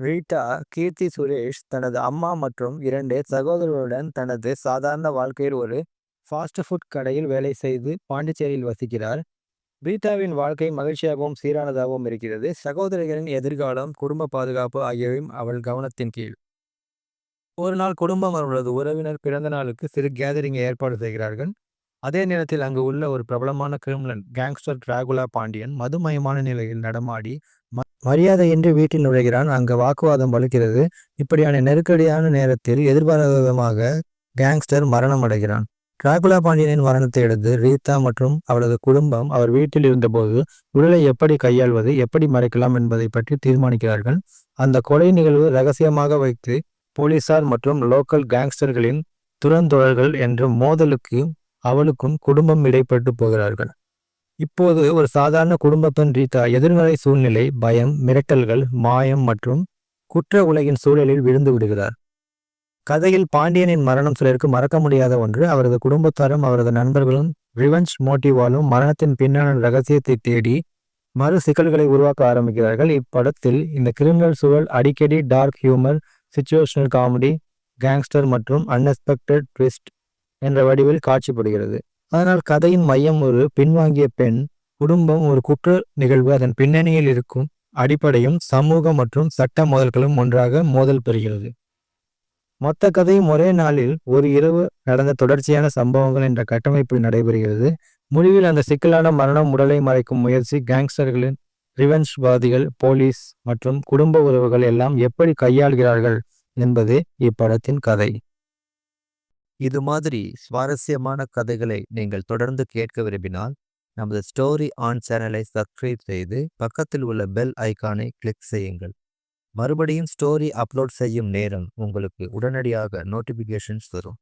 Rita Keerthy Suresh தனது அம்மா மற்றும் இரண்டு சகோதரர்களுடன் தனது சாதாரண வாழ்க்கையில் ஒரு ஃபாஸ்ட் ஃபுட் கடையில் வேலை செய்து பாண்டிச்சேரியில் வசிக்கிறார். ரீட்டாவின் வாழ்க்கை மகிழ்ச்சியாகவும் சீரானதாகவும் இருக்கிறது. சகோதரிகளின் எதிர்காலம் குடும்ப பாதுகாப்பு ஆகியவையும் அவள் கவனத்தின் கீழ். ஒரு நாள் குடும்பம் அவர்களது உறவினர் பிறந்த நாளுக்கு சிறு கேதரிங்கை ஏற்பாடு செய்கிறார்கள். அதே நேரத்தில் அங்கு உள்ள ஒரு பிரபலமான கிரிமினல் கேங்ஸ்டர் டிராகுலா பாண்டியன் மதுமயமான நிலையில் நடமாடி மரியாதையின்றி வீட்டில் நுழைகிறான். அங்கு வாக்குவாதம் வலுக்கிறது இப்படியான நெருக்கடியான நேரத்தில் எதிர்பாராத விதமாக கேங்ஸ்டர் மரணம் அடைகிறான். டிராகுலா பாண்டியனின் மரணத்தை அடுத்து ரீதா மற்றும் அவளது குடும்பம் அவர் வீட்டில் இருந்தபோது உடலை எப்படி கையாள்வது எப்படி மறைக்கலாம் என்பதை பற்றி தீர்மானிக்கிறார்கள். அந்த கொலை நிகழ்வு ரகசியமாக வைத்து போலீசார் மற்றும் லோக்கல் கேங்ஸ்டர்களின் துரந்தொழர்கள் என்ற மோதலுக்கு அவளுக்கும் குடும்பம் இடைப்பட்டு போகிறார்கள். இப்போது ஒரு சாதாரண குடும்ப பெண் ரீதா எதிர்மறை சூழ்நிலை பயம் மிரட்டல்கள் மாயம் மற்றும் குற்ற உலகின் சூழலில் விழுந்து விடுகிறார். கதையில் பாண்டியனின் மரணம் சிலருக்கு மறக்க முடியாத ஒன்று. அவரது குடும்பத்தாரும் அவரது நண்பர்களும் ரிவெஞ்ச் மோட்டிவாலும் மரணத்தின் பின்னான ரகசியத்தை தேடி மறு சிக்கல்களை உருவாக்க ஆரம்பிக்கிறார்கள். இப்படத்தில் இந்த கிரிமினல் சூழல் அடிக்கடி dark humour situational comedy gangster மற்றும் அன்எக்ஸ்பெக்டட் ட்விஸ்ட் என்ற வடிவில் காட்சிப்படுகிறது. அதனால் கதையின் மையம் ஒரு பின்வாங்கிய பெண் குடும்பம் ஒரு குற்ற நிகழ்வு அதன் பின்னணியில் இருக்கும் அடிப்படையும் சமூக மற்றும் சட்ட மோதல்களும் ஒன்றாக மோதல் பெறுகிறது. மொத்த கதையும் ஒரே நாளில் ஒரு இரவு நடந்த தொடர்ச்சியான சம்பவங்கள் என்ற கட்டமைப்பில் நடைபெறுகிறது. முடிவில் அந்த சிக்கலான மரணம் உடலை மறைக்கும் முயற்சி கேங்ஸ்டர்களின் ரிவெஞ்ச்வாதிகள் போலீஸ் மற்றும் குடும்ப உறவுகள் எல்லாம் எப்படி கையாள்கிறார்கள் என்பதே இப்படத்தின் கதை. இது மாதிரி சுவாரஸ்யமான கதைகளை நீங்கள் தொடர்ந்து கேட்க விரும்பினால் நமது ஸ்டோரி ஆன் சேனலை சப்ஸ்கிரைப் செய்து பக்கத்தில் உள்ள பெல் ஐக்கானை கிளிக் செய்யுங்கள். மறுபடியும் ஸ்டோரி அப்லோட் செய்யும் நேரம் உங்களுக்கு உடனடியாக நோட்டிஃபிகேஷன்ஸ் வரும்